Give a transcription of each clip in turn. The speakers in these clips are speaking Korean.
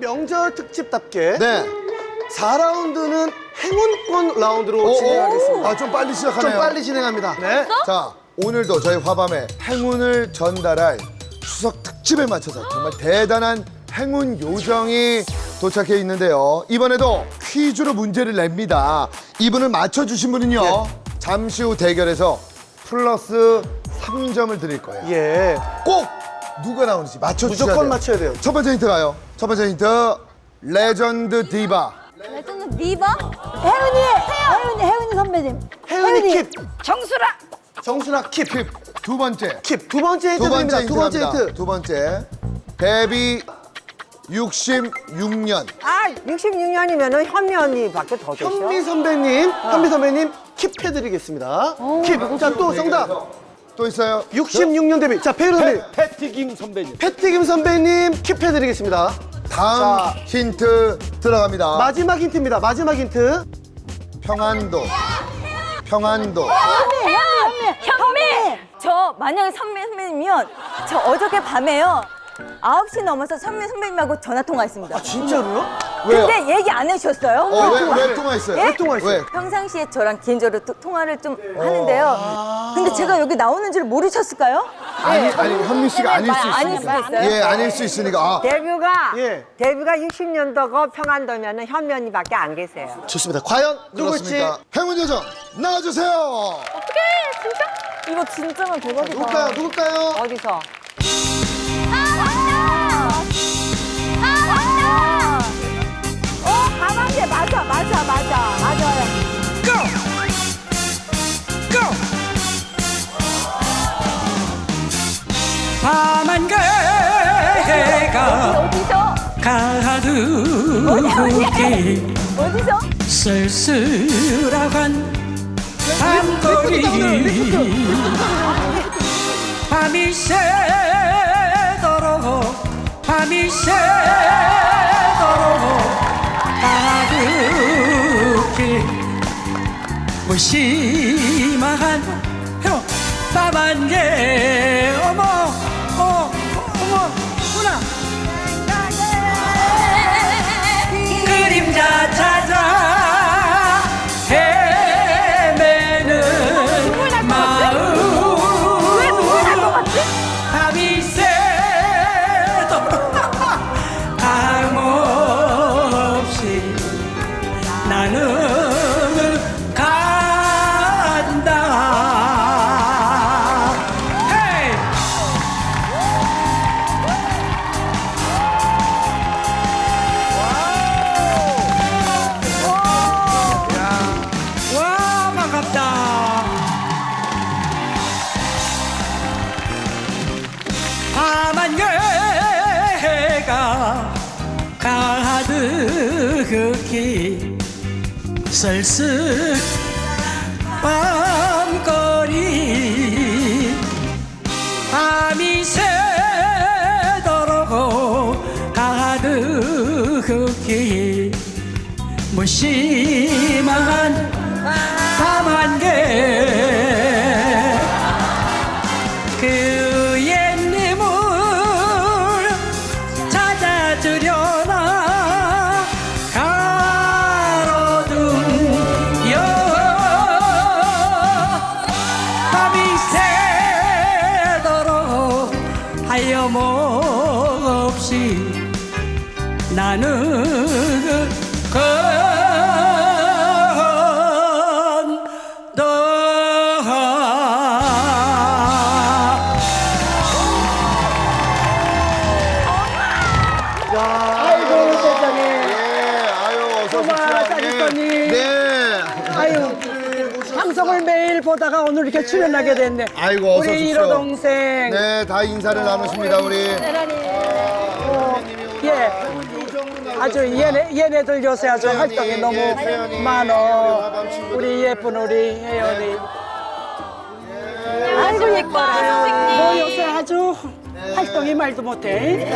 명절 특집답게 네. 4라운드는 행운권 라운드로 어, 진행하겠습니다. 아, 좀 빨리 시작하네요. 좀 빨리 진행합니다. 네. 자, 오늘도 저희 화밤에 행운을 전달할 추석 특집에 맞춰서 정말 대단한 행운 요정이 도착해 있는데요. 이번에도 퀴즈로 문제를 냅니다. 이분을 맞춰주신 분은요. 예. 잠시 후 대결에서 플러스 3점을 드릴 거예요. 예. 꼭 누가 나오는지 맞춰주셔야 무조건 돼요. 맞춰야 돼요. 첫 번째 힌트 가요. 첫 번째 힌트. 레전드 디바. 레전드 디바? 혜은이, 혜은이, 혜은이 선배님. 혜은이 킵. 정수라. 정순아 킵. 킵. 두 번째. 킵. 두 번째 힌트 두 번째 드립니다. 힌트 두 번째 갑니다. 힌트. 두 번째. 데뷔 66년. 아, 66년이면은 현미 언니밖에 더 되죠. 현미 선배님, 현미 선배님 킵 해드리겠습니다. 킵. 자, 또 정답. 또 있어요? 66년 데뷔. 자, 페이로 선배님. 패티김 선배님. 패티김 선배님 킵 해 드리겠습니다. 다음 자. 힌트 들어갑니다. 마지막 힌트입니다. 마지막 힌트. 평안도. 평안도. 현미! 저 만약에 선배 선배님이면 저 어저께 밤에요. 9시 넘어서 선배 선배님하고 전화 통화했습니다. 진짜로요? 왜요? 근데 얘기 안 해주셨어요? 어, 왜, 왜 통화했어요? 예? 왜 통화했어요? 왜? 평상시에 저랑 개인적으로 또 통화를 좀 하는데요. 근데 제가 여기 나오는 줄 모르셨을까요? 아니, 아니, 현미 씨가 아닐 수 아닐 있으니까. 수도 있어요? 예, 아닐 수 있으니까. 아, 데뷔가 예. 데뷔가 60년도고 평안도면은 현미 언니밖에 안 계세요. 좋습니다. 과연 그렇습니까? 행운 요정 나와주세요. 이거 진짜면 대박이다. 누굴까요? 누굴까요? 어디서? 맞아, 맞아, 맞아. 맞아요. 밤한 개가 어디서? 가득히 어디서? 쓸쓸한 밤거리 밤이 새도록 밤이 새도록 가득히 무심한 혀 밤한 개 어머 가득히 쓸쓸 밤거리 밤이 새도록 가득히 무심한 밤한개 하염없이 나는 보다가 오늘 이렇게 출연하게 됐네. 아이고, 어서 우리 오십시오. 일호 동생. 네, 다 인사를 나누십니다, 우리. 어, 예. 아주 얘네, 얘네들 요새 아주 활동이 너무 예, 태연이, 우리 많어. 화밤 친구들. 우리 예쁜 우리 혜연이. 아이고 예뻐라. 너 요새 아주 활동이 말도 못해.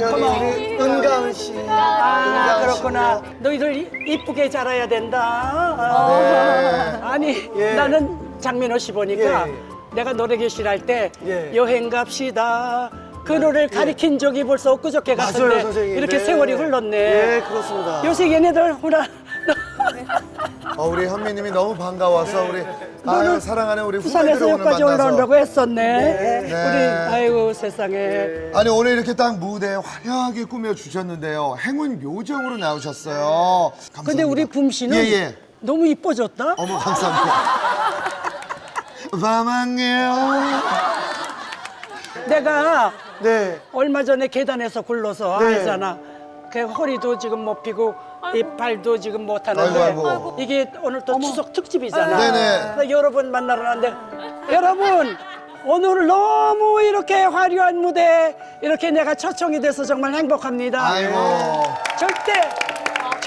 우리 은가은 씨. 아, 그렇구나. 너희들 이- 이쁘게 자라야 된다. 아, 아니, 예. 나는 장민호 씨 보니까 예. 내가 노래 교실 할 때 예. 여행 갑시다. 그 노래를 가리킨 적이 벌써 엊그저께 맞아요, 선생님. 이렇게 네. 세월이 흘렀네. 예, 그렇습니다. 요새 얘네들 후라 어, 우리 현미님이 너무 반가워서 우리 아유, 사랑하는 우리 부산에서 오늘 여기까지 만나서 올라온다고 했었네. 네. 우리 아이고 세상에. 아니 오늘 이렇게 딱 무대 화려하게 꾸며 주셨는데요. 행운 요정으로 나오셨어요. 감사합니다. 근데 우리 붐 씨는 예, 예. 너무 이뻐졌다. 어머 감사합니다. 밤항에요. 내가 네. 얼마 전에 계단에서 굴러서 네. 알잖아. 그 허리도 지금 못 피고 이 발도 지금 못 하는데 아이고, 아이고. 이게 오늘 또 추석 특집이잖아. 네네. 그래서 여러분 만나러 왔는데 여러분 오늘 너무 이렇게 화려한 무대 이렇게 내가 초청이 돼서 정말 행복합니다. 아이고. 절대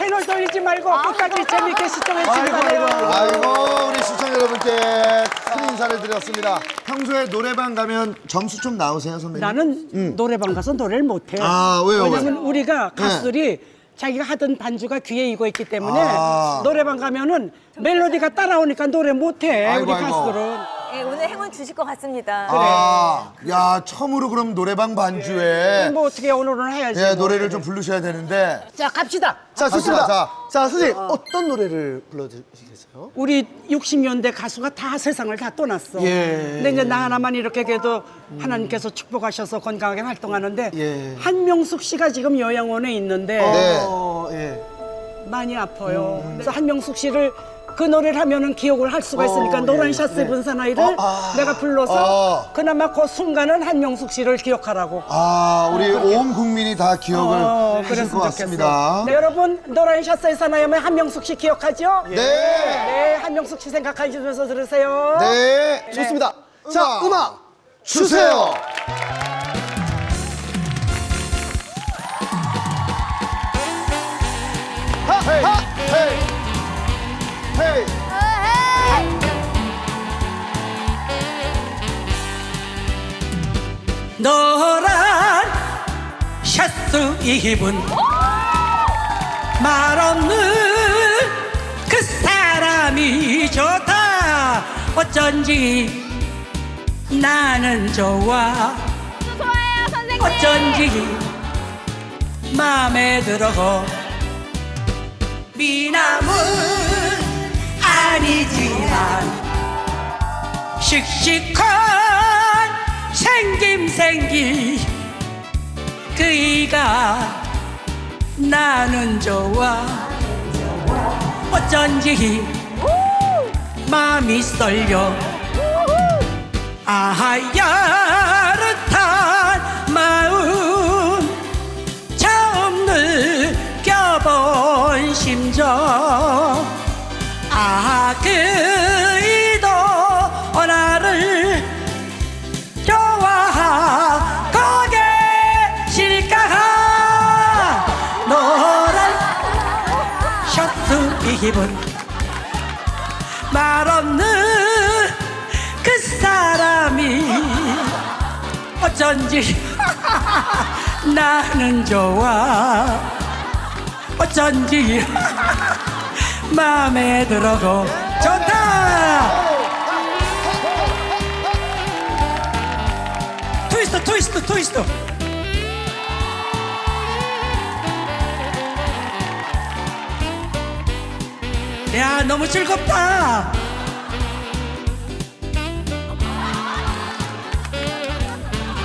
채널 돌리지 말고 끝까지 재밌게 시청해 주시기 바래요. 아이고 우리 시청 여러분께 큰 인사를 드렸습니다. 평소에 노래방 가면 점수 좀 나오세요 선배님? 나는 노래방 가서 노래를 못해. 아, 왜요, 네. 왜냐면 우리가 가수들이 자기가 하던 반주가 귀에 익어 있기 때문에 아. 노래방 가면은 멜로디가 따라오니까 노래 못해. 아이고, 우리 아이고. 가수들은. 예, 오늘 행운 주실 것 같습니다. 아, 야 처음으로 그럼 노래방 반주에 뭐 어떻게 오늘은 해야지. 예, 뭐. 노래를 좀 부르셔야 되는데 자 갑시다. 자, 좋습니다. 자, 자, 선생님, 어떤 노래를 불러주시겠어요? 우리 60년대 가수가 다 세상을 다 떠났어. 예. 근데 이제 나 하나만 이렇게 그래도 하나님께서 축복하셔서 건강하게 활동하는데 예. 한명숙 씨가 지금 요양원에 있는데 네. 어, 예. 많이 아파요. 그래서 한명숙 씨를 그 노래를 하면은 기억을 할 수가 있으니까 어, 노란 예, 샷스 네. 입은 사나이를 어, 아. 내가 불러서 어. 그나마 그 순간은 한명숙 씨를 기억하라고. 아 우리 온 국민이 다 기억을 어, 하실 그랬으면 것 같습니다. 좋겠어. 네, 여러분 노란 샷스의 사나이면 한명숙 씨 기억하죠? 네. 네, 한명숙 씨 생각하시면서 들으세요. 네. 좋습니다. 자, 음악 주세요. 하, 하, 노란 샤스 입은 말없는 그 사람이 좋다. 어쩐지 나는 좋아. 어쩐지 마음에 들어 미남은 아니지만 씩씩한 생 김생기. 그이가 나는 좋아. 어쩐지 마음이 썰려. 아야 셔츠 입은 말없는 그 사람이 어쩐지 나는 좋아. 어쩐지 마음에 들어고 좋다. 트위스트 트위스트 트위스트 야 너무 즐겁다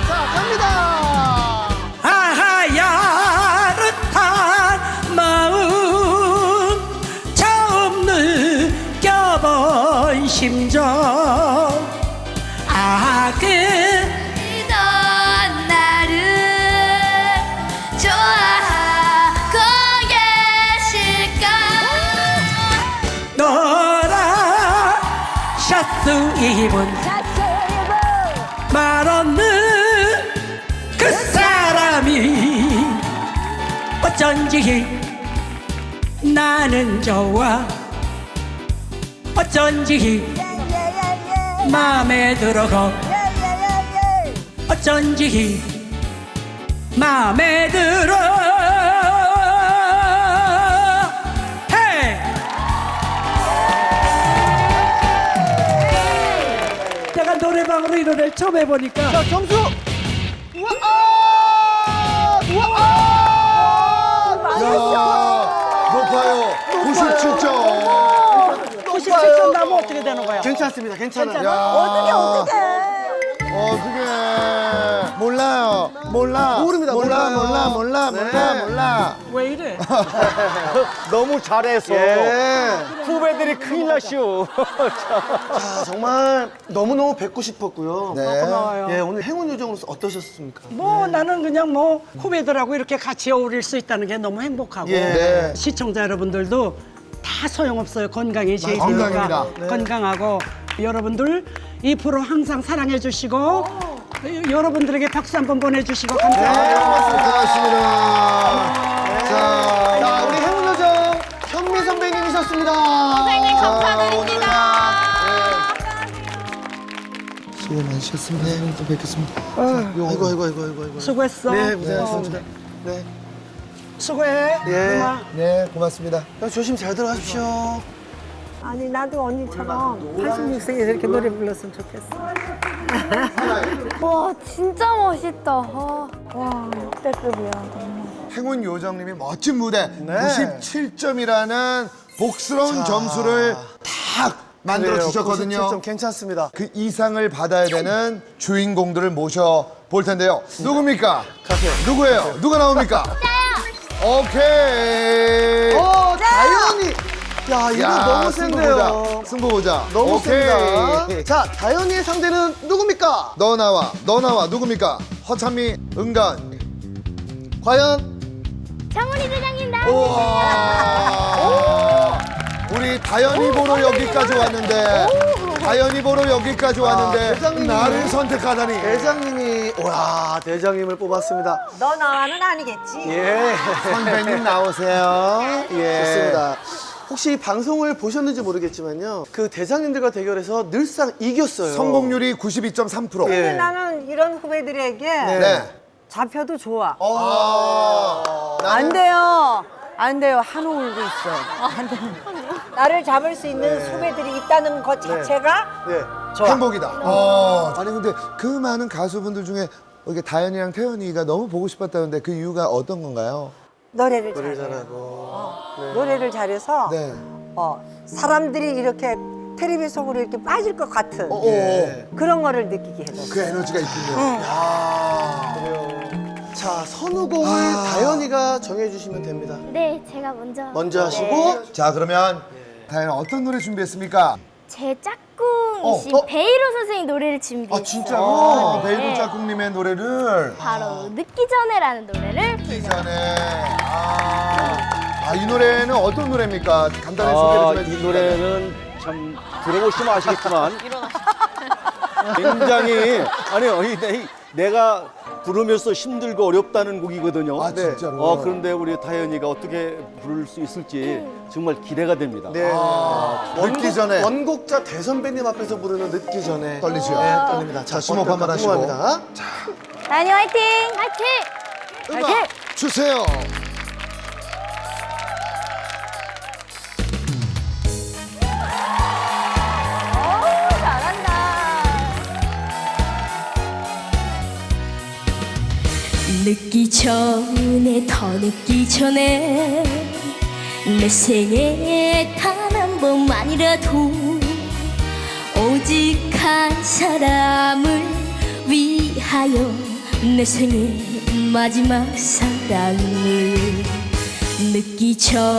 자, 갑니다. 아하야릇한 마음 처음 느껴본 심정 입은 말없는 그 사람이 어쩐지 나는 좋아 어쩐지 마음에 들어가 어쩐지 마음에 들어 노래방으로 이런 애를 처음 해보니까 자, 정수! 우와! 아! 우와! 아! 높아요. 97점. 97점 나면 어떻게 되는 거야? 괜찮습니다. 괜찮아요. 어떻게 어떻게? 어, 그게 몰라요. 몰라. 모릅니다, 몰라, 몰라요. 몰라, 몰라, 네. 몰라, 몰라. 왜 이래? 너무 잘해서 예. 후배들이 큰일 나시오. 자, 정말 너무너무 뵙고 싶었고요. 네. 고마워요. 예, 오늘 행운 요정으로서 어떠셨습니까? 뭐 나는 그냥 뭐 후배들하고 이렇게 같이 어울릴 수 있다는 게 너무 행복하고 예. 네. 시청자 여러분들도 다 소용없어요. 건강이 제일이니까 건강입니다. 네. 건강하고 여러분들 이 프로 항상 사랑해 주시고 여러분들에게 박수 한번 보내주시고 감사합니다. 고맙습니다. 자, 자, 우리 행운 요정 현미 선배님이셨습니다. 선생님 감사드립니다. 수고 많으셨습니다. 네, 또 뵙겠습니다. 아이고, 아이고, 아이고, 아이고, 아이고. 수고했어. 네, 고생하셨습니다. 네. 수고해. 예. 누나. 네, 고맙습니다. 야, 조심 잘 들어가십시오. 아니 나도 언니처럼 86세에 이렇게 노래 불렀으면 좋겠어. 와 진짜 멋있다. 아, 와 역대급이야. 행운 요정님이 멋진 무대 네. 97점이라는 복스러운 자. 점수를 탁 만들어 주셨거든요. 좀 괜찮습니다. 그 이상을 받아야 되는 주인공들을 모셔 볼 텐데요. 누굽니까? 가세요. 누구예요? 누가 나옵니까? 오케이. 어, 다현이. 야, 이거 야, 너무 센데요. 보자. 승부 보자. 너무 오케이. 셉니다. 자, 다현이의 상대는 누굽니까? 너 나와. 너 나와. 누굽니까? 허찬미, 은간. 과연 장훈이 대장님 나. 우와. 우리 다현이 보러 여기까지 왔는데. 다현이 보러 여기까지 왔는데 대장님이- 나를 선택하다니. 대장님이 와 대장님을 뽑았습니다. 너 나와는 아니겠지? 예, 선배님 나오세요. 예. 좋습니다. 혹시 방송을 보셨는지 모르겠지만요. 그 대장님들과 대결해서 늘상 이겼어요. 성공률이 92.3%. 예. 근데 나는 이런 후배들에게 네. 잡혀도 좋아. 아, 안 돼요. 안 돼요. 한우 울고 있어. 안 돼. 나를 잡을 수 있는 후배들이 있다는 것 자체가 네. 행복이다. 어. 아니 근데 그 많은 가수분들 중에 이렇게 다현이랑 태연이가 너무 보고 싶었다는데 그 이유가 어떤 건가요? 노래를 노래 잘해. 잘하고. 노래를 잘해서 네. 어, 사람들이 이렇게 텔레비 속으로 이렇게 빠질 것 같은 어, 어, 네. 그런 거를 느끼게 해줬어. 그 에너지가 있군요. 자 선우곡을 아. 다현이가 정해주시면 됩니다. 네 제가 먼저. 먼저 하시고 자 그러면 다현 어떤 노래 준비했습니까? 제 짝꿍 이신 어, 어? 베이로 선생님 노래를 준비했어요. 아 진짜로 네. 베이비 짝꿍님의 노래를 바로 늦기 전에라는 노래를 이 전에 아, 아, 이 노래는 어떤 노래입니까? 간단히 소개를 아, 좀이 해주시면 노래는 참 들어보시면 아시겠지만 굉장히 아니 이- 이- 내 가 부르면서 힘들고 어렵다는 곡이거든요. 아, 진짜로? 어 그런데 우리 다현이가 어떻게 부를 수 있을지 정말 기대가 됩니다. 네. 아, 늦기 전에. 원곡자 대선배님 앞에서 부르는 늦기 전에 떨리죠? 네, 떨립니다. 자, 심호흡 한번 하시고. 궁금합니다. 다현이 화이팅! 화이팅! 음악 주세요. 늦기 전에 더 늦기 전에 내 생에 단 한 번만이라도 오직 한 사람을 위하여 내 생의 마지막 사랑을 늦기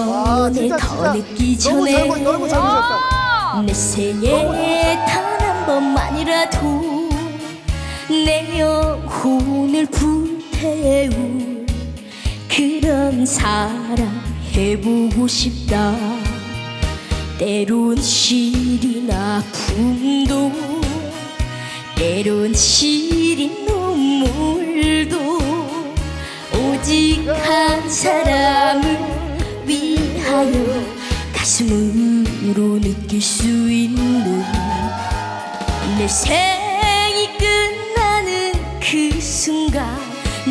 와, 전에 진짜, 더 진짜. 늦기 너무 잘, 보- 전에 너무 잘 보셨다. 내 생에 단 한 번만이라도 내 영혼을 불 태울 그런 사랑 해보고 싶다. 때론 시린 아픔도 때론 시린 눈물도 오직 한 사람을 위하여 가슴으로 느낄 수 있는 내생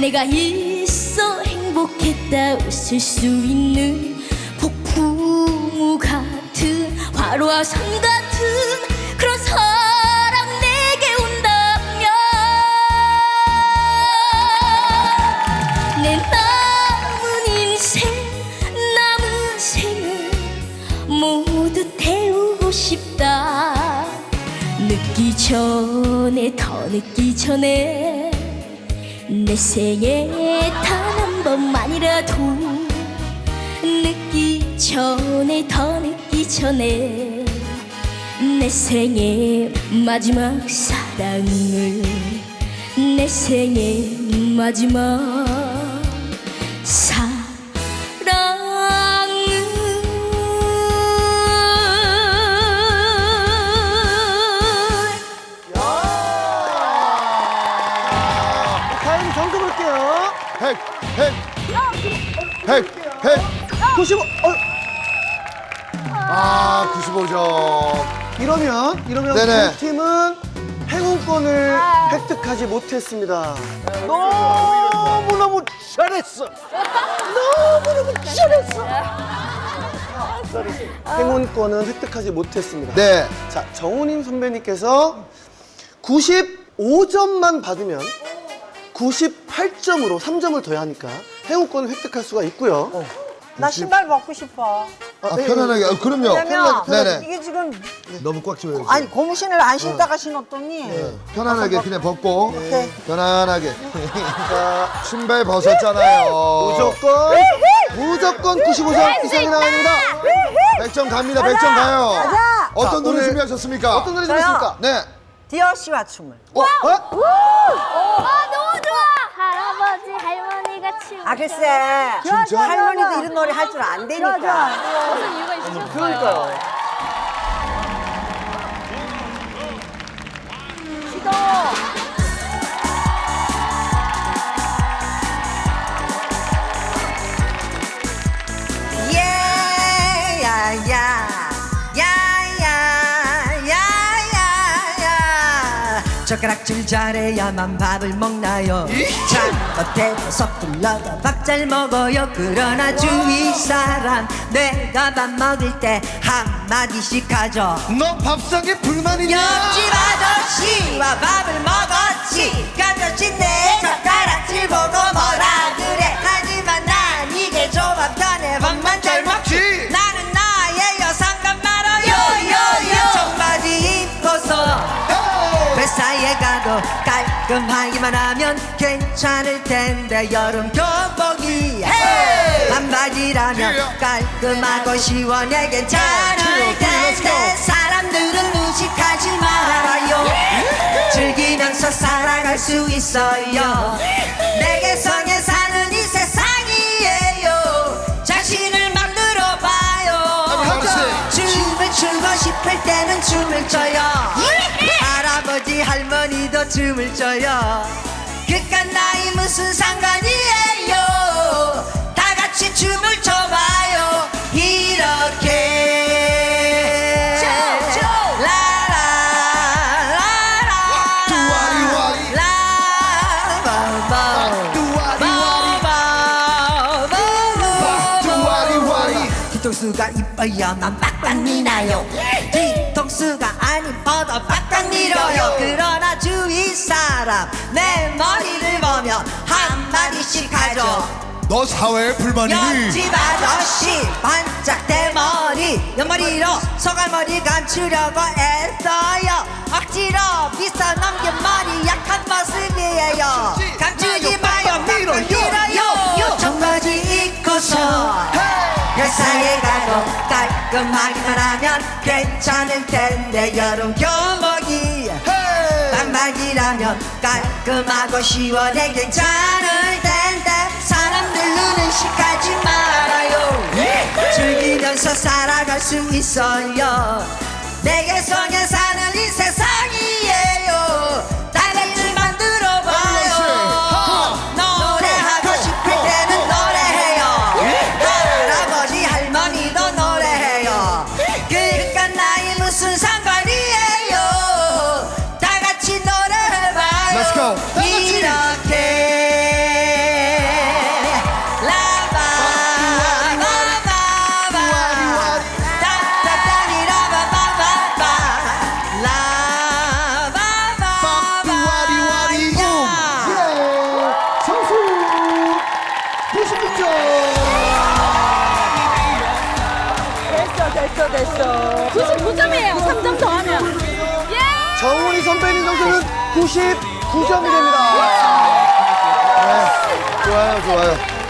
내가 있어 행복했다 웃을 수 있는 폭풍우 같은 화로와 산 같은 그런 사랑 내게 온다면 내 남은 인생 남은 생을 모두 태우고 싶다. 늦기 전에 더 늦기 전에 내 생에 단 한 번만이라도 늦기 전에 더 늦기 전에 내 생의 마지막 사랑을 내 생의 마지막 100, 100, 100, 100, 95. 어, 아, 95점. 이러면 이러면 네네. 두 팀은 행운권을 아. 획득하지 못했습니다. 너무 너무 잘했어. 너무 너무 잘했어. 행운권은 획득하지 못했습니다. 네. 자, 정훈임 선배님께서 95점만 받으면 98점으로 3점을 더해야 하니까 행운권을 획득할 수가 있고요. 나 신발 먹고 싶어. 아, 네, 편안하게. 아, 그럼요. 왜냐면 네네. 이게 지금 너무 꽉 집어요. 아니 고무신을 안 신다가 신었더니 편안하게 그냥 벗고. 네. 편안하게. 자, 신발 벗었잖아요. 무조건 무조건 95점 이상이 나와야 됩니다. 100점 갑니다. 100점 가요. 가자. 어떤 자, 노래 오늘 준비하셨습니까? 어떤 노래 저요. 준비했습니까? 네. 디어 씨와 춤을. 어? 어? 아 너무. 할아버지 할머니가 춤. 아 글쎄. 진짜? 할머니도 이런 노래 할 줄 안 되니까. 무슨 이유가 있으셨어요? 그러니까요. 야야 젓가락질 잘해야만 밥을 먹나요? 잘못해도 서툴러도 밥 잘 먹어요. 그러나 주위 사람 내가 밥 먹을 때 한마디씩 하죠. 너 밥상에 불만 있냐? 옆집 아저씨와 밥을 먹었지. 가끔씩 내 젓가락질 보고 뭐라 깔끔하기만 하면 괜찮을 텐데 여름 교복이 반바지라면 깔끔하고 시원해 괜찮을 텐데 사람들은 무식하지 말아요. 즐기면서 살아갈 수 있어요. 내 개성에 사는 이 세상이에요. 자신을 만들어 봐요. 춤을 추고 싶을 때는 춤을 춰요 할아버지 할머니도 춤을 춰요. 그깟 나이 무슨 상관이에요? 다 같이 춤을 춰봐요. 이렇게. 라라라라. 뚜와리와리. 뚜와리와리. 뒤통수가 이뻐야만 빡빡 미나요 뒤통수가 안 이뻐도 빡빡 밀어요. 그러나 주위 사람 내 머리를 보며 한마디씩 하죠. 너 사회에 불만이니? 옆집 아저씨 반짝 대머리 옆머리로 소갈머리 감추려고 애써요. 억지로 빗어 넘긴 머리 약한 모습이에요. 감추지 마요. 밀어 밀어요. 청바지 입고서 회사에 가도 깔끔하기만 하면 괜찮을 텐데 여름 교복이 반바지라면 깔끔하고 시원해 괜찮을 텐데 사람들 눈은 식하지 말아요. 즐기면서 살아갈 수 있어요. 내 개성에 사는 이 세상 됐어 됐어 됐어. 99점이에요. 3점 더하면. 예! 정훈이 선배님 점수는 99점이 됩니다. 좋아요, 좋아요.